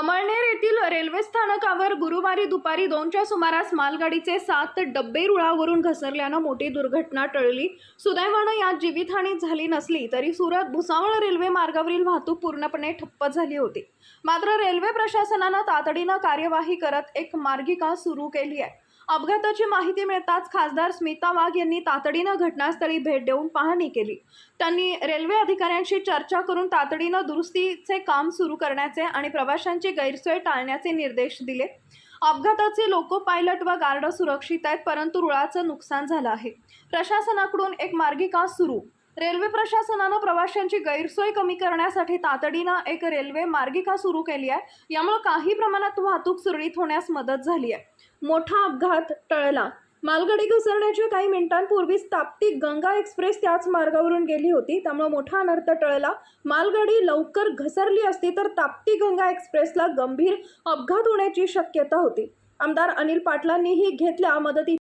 अमळनेर येथील रेल्वे स्थानकावर गुरुवारी दुपारी दोनच्या सुमारास मालगाडीचे सात डब्बे रुळावरून घसरल्यानं मोठी दुर्घटना टळली. सुदैवानं यात जीवितहानी झाली नसली तरी सुरत भुसावळ रेल्वे मार्गावरील वाहतूक पूर्णपणे ठप्प झाली होती. मात्र रेल्वे प्रशासनानं तातडीनं कार्यवाही करत एक मार्गिका सुरू केली आहे. अपघाताची माहिती मिळताच खासदार स्मिता वाघ यांनी तातडीनं घटनास्थळी भेट देऊन पाहणी केली. त्यांनी रेल्वे अधिकाऱ्यांशी चर्चा करून तातडीनं दुरुस्तीचे काम सुरू करण्याचे आणि प्रवाशांची गैरसोय टाळण्याचे निर्देश दिले. अपघाताचे लोको पायलट व गार्ड सुरक्षित आहेत परंतु रुळाचं नुकसान झालं आहे. प्रशासनाकडून एक मार्गिका सुरू. रेल्वे प्रशासनानं प्रवाशांची गैरसोय कमी करण्यासाठी तातडीनं एक रेल्वे मार्गिका सुरू केली आहे. यामुळे काही प्रमाणात वाहतूक सुरळीत होण्यास मदत झाली आहे. मोठा अपघात टळला. मालगाडी घसरण्याच्या काही मिनिटांपूर्वीच ताप्ती गंगा एक्सप्रेस त्याच मार्गावरून गेली होती. त्यामुळे मोठा अनर्थ टळला. मालगाडी लवकर घसरली असती तर ताप्ती गंगा एक्सप्रेसला गंभीर अपघात होण्याची शक्यता होती. आमदार अनिल पाटलांनीही घेतल्या मदती